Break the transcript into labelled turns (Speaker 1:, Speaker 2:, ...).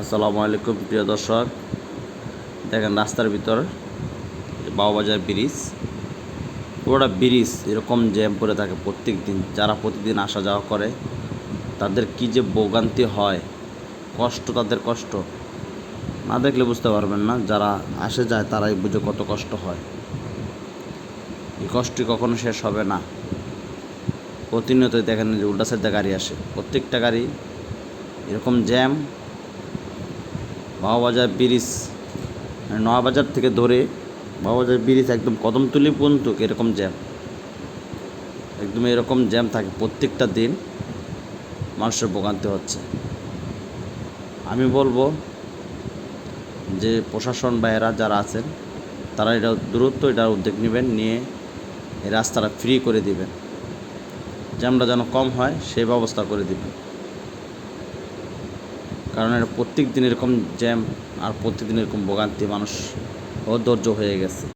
Speaker 1: আসসালামু আলাইকুম, প্রিয় দর্শক। দেখেন রাস্তার ভিতর বাউবাজার ব্রিজ। পুরোটা ব্রিজ এরকম জ্যাম পড়ে থাকে প্রত্যেক দিন যারা প্রতিদিন আসা যাওয়া করে, তাদের কী যে ভোগান্তি হয়, কষ্ট তাদের কষ্ট। না দেখলে বুঝতে পারবেন না, যারা আসে যায় তারাই বুঝে কত কষ্ট হয়। এই কষ্টই কখনো শেষ হবে না। প্রতিনিয়তই দেখেন যে উল্টা সাইডে গাড়ি আসে। প্রত্যেকটা গাড়ি এরকম জ্যাম বাবাবাজার ব্রিজ মানে নয়াবাজার থেকে ধরে বাবাবাজার ব্রিজ একদম কদমতলি পর্যন্ত এরকম জ্যাম একদম এরকম জ্যাম থাকে প্রত্যেকটা দিন মানুষের ভোগান্তি হচ্ছে। আমি বলব যে প্রশাসন বা এরা যারা আছেন, তারা এটা দূরত্ব এটার উদ্যোগ নেবেন, নিয়ে এই রাস্তাটা ফ্রি করে দিবেন। জ্যামটা যেন কম হয় সেই ব্যবস্থা করে দিবেন। কারণ এটা প্রত্যেক দিন এরকম জ্যাম আর প্রত্যেক দিন এরকম ভোগান্তি, মানুষ অধৈর্য হয়ে গেছে।